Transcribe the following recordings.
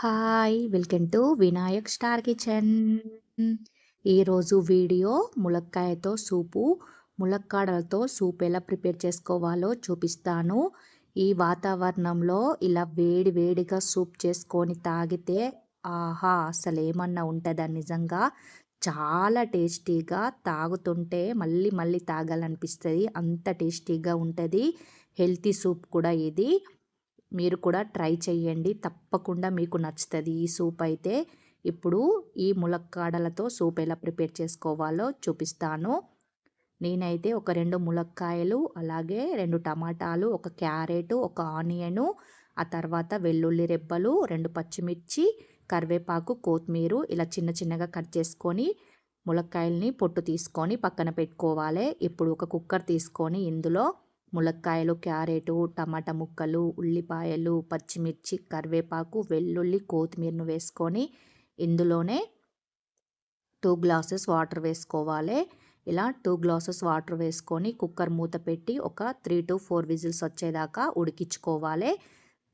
Hi welcome to Vinayak star kitchen. ఈరోజు video ములక్కాయతో soup ములక్కాడలతో సూప్ ఎలా ప్రిపేర్ చేసుకోవాలో చూపిస్తాను. ఈ వాతావరణంలో ఇలా వేడి వేడిగా సూప్ చేసుకొని తాగితే ఆహా అసలు ఏమన్నా ఉంటుందా నిజంగా? చాలా టేస్టీగా తాగుతుంటే మళ్ళీ మళ్ళీ తాగాలనిపిస్తుంది. అంత టేస్టీగా ఉంటుంది. హెల్తీ సూప్ కూడా ఇది. మీరు కూడా ట్రై చేయండి తప్పకుండా మీకు నచ్చుతుంది. ఈ సూప్ అయితే ఇప్పుడు ఈ ములక్కాడలతో సూప్ ఎలా ప్రిపేర్ చేసుకోవాలో చూపిస్తాను. నేనైతే ఒక రెండు ములక్కాయలు అలాగే రెండు టమాటాలు ఒక క్యారెట్ ఒక ఆనియను ఆ తర్వాత వెల్లుల్లి రెబ్బలు రెండు పచ్చిమిర్చి కరివేపాకు కొత్తిమీర ఇలా చిన్న చిన్నగా కట్ చేసుకొని ములక్కాయల్ని పొట్టు తీసుకొని పక్కన పెట్టుకోవాలి. ఇప్పుడు ఒక కుక్కర్ తీసుకొని ఇందులో ములక్కాయలు క్యారెటు టమాటా ముక్కలు ఉల్లిపాయలు పచ్చిమిర్చి కరివేపాకు వెల్లుల్లి కొత్తిమీరను వేసుకొని ఇందులోనే టూ గ్లాసెస్ వాటర్ వేసుకోవాలి. ఇలా టూ గ్లాసెస్ వాటర్ వేసుకొని కుక్కర్ మూత పెట్టి ఒక త్రీ టు ఫోర్ విజిల్స్ వచ్చేదాకా ఉడికించుకోవాలి.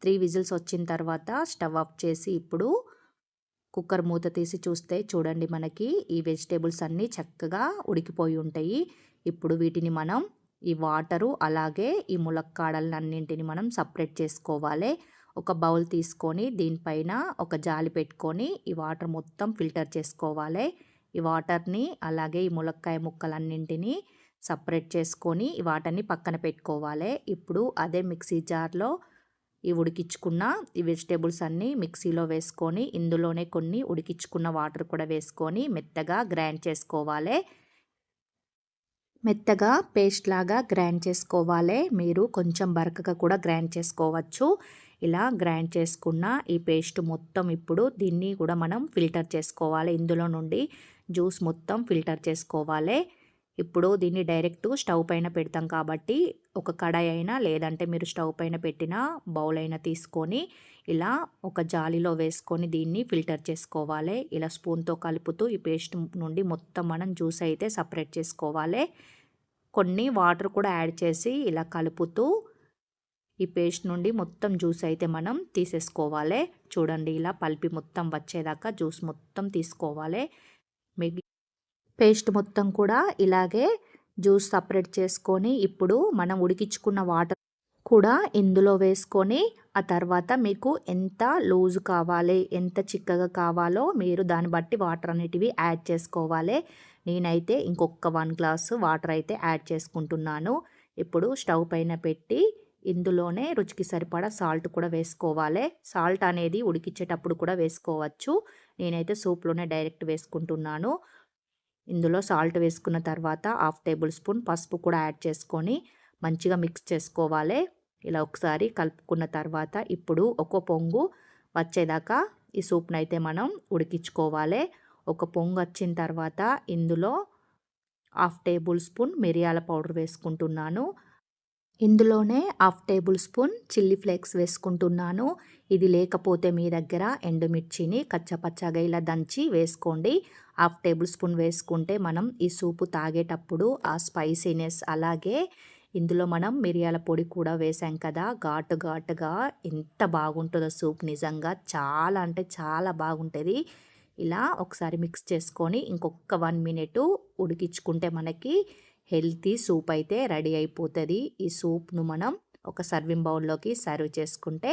త్రీ విజిల్స్ వచ్చిన తర్వాత స్టవ్ ఆఫ్ చేసి ఇప్పుడు కుక్కర్ మూత తీసి చూస్తే చూడండి మనకి ఈ వెజిటేబుల్స్ అన్నీ చక్కగా ఉడికిపోయి ఉంటాయి. ఇప్పుడు వీటిని మనం ఈ వాటరు అలాగే ఈ ములక్కాడలన్నింటిని మనం సపరేట్ చేసుకోవాలి. ఒక బౌల్ తీసుకొని దీనిపైన ఒక జాలి పెట్టుకొని ఈ వాటర్ మొత్తం ఫిల్టర్ చేసుకోవాలి. ఈ వాటర్ని అలాగే ఈ ములక్కాయ ముక్కలన్నింటినీ సపరేట్ చేసుకొని ఈ వాటర్ని పక్కన పెట్టుకోవాలి. ఇప్పుడు అదే మిక్సీ జార్లో ఈ ఉడికించుకున్న ఈ వెజిటేబుల్స్ అన్నీ మిక్సీలో వేసుకొని ఇందులోనే కొన్ని ఉడికించుకున్న వాటర్ కూడా వేసుకొని మెత్తగా గ్రైండ్ చేసుకోవాలి. మెత్తగా పేస్ట్ లాగా గ్రైండ్ చేసుకోవాలి. మీరు కొంచెం బరకగా కూడా గ్రైండ్ చేసుకోవచ్చు. ఇలా గ్రైండ్ చేసుకున్న ఈ పేస్ట్ మొత్తం ఇప్పుడు దీన్ని కూడా మనం ఫిల్టర్ చేసుకోవాలి. ఇందులో నుండి జ్యూస్ మొత్తం ఫిల్టర్ చేసుకోవాలి. ఇప్పుడు దీన్ని డైరెక్ట్ స్టవ్ పైన పెడతాం కాబట్టి ఒక కడాయి అయినా లేదంటే మీరు స్టవ్ పైన పెట్టిన బౌల్ అయినా తీసుకొని ఇలా ఒక జాలిలో వేసుకొని దీన్ని ఫిల్టర్ చేసుకోవాలి. ఇలా స్పూన్తో కలుపుతూ ఈ పేస్ట్ నుండి మొత్తం మనం జ్యూస్ అయితే సపరేట్ చేసుకోవాలి. కొన్ని వాటర్ కూడా యాడ్ చేసి ఇలా కలుపుతూ ఈ పేస్ట్ నుండి మొత్తం జ్యూస్ అయితే మనం తీసేసుకోవాలి. చూడండి ఇలా పల్పి మొత్తం వచ్చేదాకా జ్యూస్ మొత్తం తీసుకోవాలి. మిగి పేస్ట్ మొత్తం కూడా ఇలాగే జ్యూస్ సపరేట్ చేసుకొని ఇప్పుడు మనం ఉడికించుకున్న వాటర్ కూడా ఇందులో వేసుకొని ఆ తర్వాత మీకు ఎంత లూజ్ కావాలి ఎంత చిక్కగా కావాలో మీరు దాన్ని బట్టి వాటర్ అనేటివి యాడ్ చేసుకోవాలి. నేనైతే ఇంకొక వన్ గ్లాసు వాటర్ అయితే యాడ్ చేసుకుంటున్నాను. ఇప్పుడు స్టవ్ పైన పెట్టి ఇందులోనే రుచికి సరిపడా సాల్ట్ కూడా వేసుకోవాలి. సాల్ట్ అనేది ఉడికించేటప్పుడు కూడా వేసుకోవచ్చు. నేనైతే సూప్లోనే డైరెక్ట్ వేసుకుంటున్నాను. ఇందులో సాల్ట్ వేసుకున్న తర్వాత హాఫ్ టేబుల్ స్పూన్ పసుపు కూడా యాడ్ చేసుకొని మంచిగా మిక్స్ చేసుకోవాలి. ఇలా ఒకసారి కలుపుకున్న తర్వాత ఇప్పుడు ఒక పొంగు వచ్చేదాకా ఈ సూప్ని అయితే మనం ఉడికించుకోవాలి. ఒక పొంగు వచ్చిన తర్వాత ఇందులో హాఫ్ టేబుల్ స్పూన్ మిరియాల పౌడర్ వేసుకుంటున్నాను. ఇందులోనే half tablespoon chilli flakes వేసుకుంటున్నాను. ఇది లేకపోతే మీ దగ్గర ఎండుమిర్చిని కచ్చపచ్చగా ఇలా దంచి వేసుకోండి. హాఫ్ టేబుల్ స్పూన్ వేసుకుంటే మనం ఈ సూపు తాగేటప్పుడు ఆ స్పైసీనెస్ అలాగే ఇందులో మనం మిరియాల పొడి కూడా వేసాం కదా. ఘాటు ఘాటుగా ఎంత బాగుంటుందో సూప్ నిజంగా చాలా అంటే చాలా బాగుంటుంది. ఇలా ఒకసారి మిక్స్ చేసుకొని ఇంకొక వన్ మినిట్ ఉడికించుకుంటే మనకి హెల్తీ సూప్ అయితే రెడీ అయిపోతుంది. ఈ సూప్ను మనం ఒక సర్వింగ్ బౌల్లోకి సర్వ్ చేసుకుంటే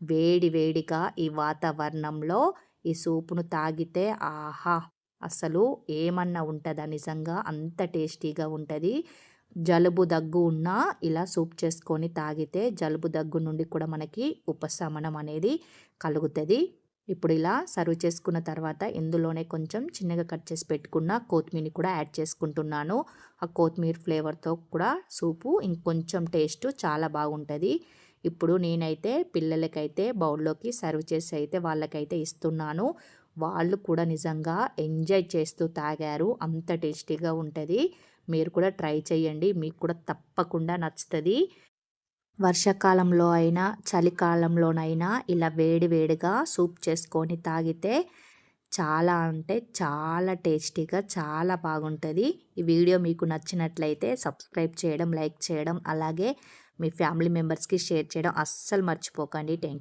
వేడి వేడిగా ఈ వాతావరణంలో ఈ సూపును తాగితే ఆహా! అసలు ఏమన్నా ఉంటుందా? నిజంగా అంత టేస్టీగా ఉంటుంది. జలుబు దగ్గు ఉన్నా ఇలా సూప్ చేసుకొని తాగితే జలుబు దగ్గు నుండి కూడా మనకి ఉపశమనం అనేది కలుగుతుంది. ఇప్పుడు ఇలా సర్వ్ చేసుకున్న తర్వాత ఇందులోనే కొంచెం చిన్నగా కట్ చేసి పెట్టుకున్న కొత్తిమీరని కూడా యాడ్ చేసుకుంటున్నాను. ఆ కొత్తిమీర ఫ్లేవర్తో కూడా సూపు ఇంకొంచెం టేస్ట్ చాలా బాగుంటుంది. ఇప్పుడు నేనైతే పిల్లలకైతే బౌల్లోకి సర్వ్ చేసి అయితే వాళ్ళకైతే ఇస్తున్నాను. వాళ్ళు కూడా నిజంగా ఎంజాయ్ చేస్తూ తాగారు. అంత టేస్టీగా ఉంటుంది. మీరు కూడా ట్రై చేయండి. మీకు కూడా తప్పకుండా నచ్చుతుంది. వర్షాకాలంలో అయినా చలికాలంలోనైనా ఇలా వేడి వేడిగా సూప్ చేసుకొని తాగితే చాలా అంటే చాలా టేస్టీగా చాలా బాగుంటుంది. ఈ వీడియో మీకు నచ్చినట్లయితే సబ్స్క్రైబ్ చేయడం లైక్ చేయడం అలాగే మీ ఫ్యామిలీ మెంబర్స్కి షేర్ చేయడం అస్సలు మర్చిపోకండి. థ్యాంక్